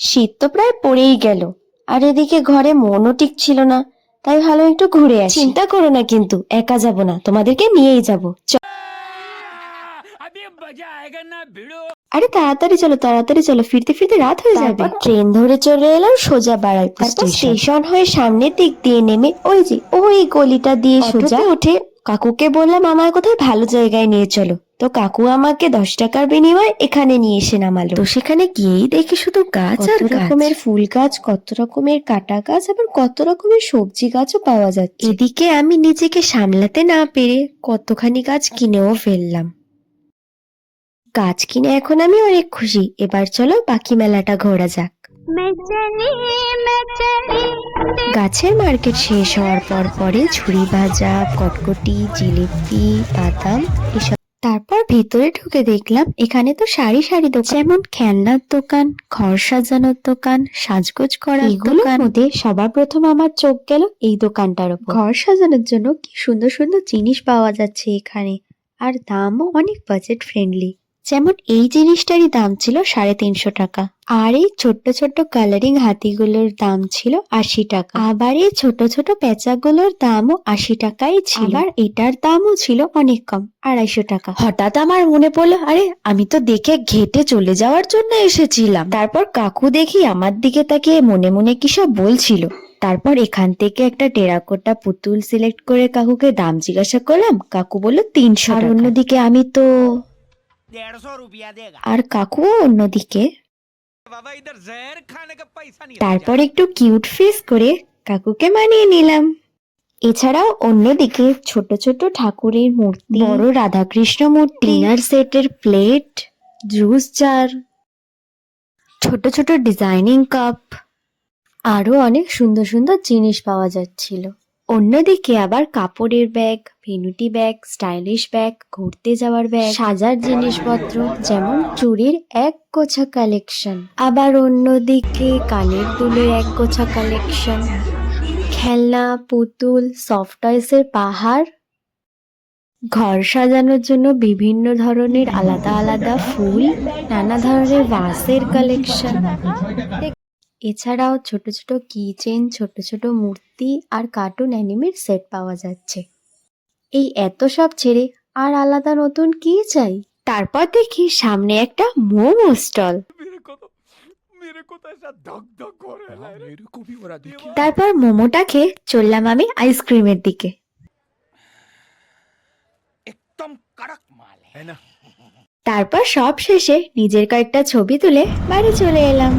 শীত তো প্রায় পড়েই গেল। আর এদিকে ঘরে মনও ঠিক ছিল না তাই ভালো একটু ঘুরে আসি। চিন্তা করো না কিন্তু একা যাব না তোমাদেরকে নিয়েই যাব। আরে তাড়াতাড়ি চলো তাড়াতাড়ি চলো ফিরতে ফিরতে রাত হয়ে যাবে। ট্রেন ধরে চলে এলাম সোজা বাড়াইপুর স্টেশন। হয়ে সামনের দিক দিয়ে নেমে ওই যে ওই গলিটা দিয়ে সোজা উঠে কাকুকে বললাম আমার কোথায় ভালো জায়গায় নিয়ে চলো। তো কাকু আমাকে দশ টাকার বিনিময়ে এখানে নিয়ে এসে নামালো। তো সেখানে গিয়েই দেখি শুধু গাছ আর রকমের ফুল গাছ কত রকমের কাটা গাছ আবার কত রকমের সবজি গাছও পাওয়া যাচ্ছে। এদিকে আমি নিজেকে সামলাতে না পেরে কতখানি গাছ কিনেও ফেললাম। গাছ কিনে এখন আমি অনেক খুশি। এবার চলো বাকি মেলাটা ঘোরা যাক। গাছের মার্কেট শেষ হওয়ার পর পরে ঝুড়ি ভাজা কটকটি জিলিপি বাদাম এসব তারপর ভেতরে ঢুকে দেখলাম এখানে তো সারি সারি দোকান। যেমন খেলনার দোকান ঘর সাজানোর দোকান সাজগোজ করা দোকান। মধ্যে সবার প্রথম আমার চোখ গেল এই দোকানটার উপর। ঘর সাজানোর জন্য কি সুন্দর সুন্দর জিনিস পাওয়া যাচ্ছে এখানে। আর দামও অনেক বাজেট ফ্রেন্ডলি যেমন এই জিনিসটারই দাম ছিল সাড়ে তিনশো টাকা। আর এই ছোট্ট ছোট্ট কালারিং হাতিগুলোর দাম ছিল আশি টাকা। আবার এই ছোট ছোট পেঁচাগুলোর দামও আশি টাকাই ছিল। আর এটার দামও ছিল অনেক কম আড়াইশো টাকা। হঠাৎ আমার মনে পড়ল আরে আমি তো দেখে ঘেটে চলে যাওয়ার জন্য এসেছিলাম। তারপর কাকু দেখি আমার দিকে তাকিয়ে মনে মনে কি সব বলছিল। তারপর এখান থেকে একটা টেরাকোটা পুতুল সিলেক্ট করে কাকুকে দাম জিজ্ঞাসা করলাম। কাকু বলল তিনশো আর অন্যদিকে আমি তো আর কাকু অন্যদিকে? তারপর একটু কিউট ফেস করে কাকুকে মানিয়ে নিলাম। এছাড়াও অন্যদিকে ছোট ছোট ঠাকুরের মূর্তি বড় রাধাকৃষ্ণ মূর্তি সেটের প্লেট জুস জার ছোট ছোট ডিজাইনিং কাপ আরও অনেক সুন্দর সুন্দর জিনিস পাওয়া যাচ্ছিল। অন্যদিকে আবার কাপড়ের bag, vanity bag, stylish bag, ঘুরতে যাওয়ার ব্যাগ, সাজার জিনিসপত্র, যেমন চুড়ির এক গোছা কালেকশন। আবার অন্যদিকে কানের দুলের এক গোছা কালেকশন। খেলনা, পুতুল, সফট টয়েসের পাহাড়। ঘর সাজানোর জন্য বিভিন্ন ধরনের আলাদা আলাদা ফুল, নানা ধরনের ভাসের কালেকশন। এছাড়াও ছোট ছোট কিচেন ছোট ছোট মূর্তি আর কার্টুন অ্যানিমের সেট পাওয়া যাচ্ছে। এই এত সব ছেড়ে আর আলাদা নতুন কি চাই? তারপর দেখি সামনে একটা মোমো স্টল। তারপর মোমোটা খেয়ে চললাম আমি আইসক্রিমের দিকে। তারপর সব শেষে নিজের কয়েকটা ছবি তুলে বাড়ি চলে এলাম।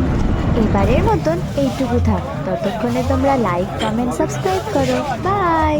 এবারের মতন এইটুকু থাক। ততক্ষণে তোমরা লাইক কমেন্ট সাবস্ক্রাইব করো। বাই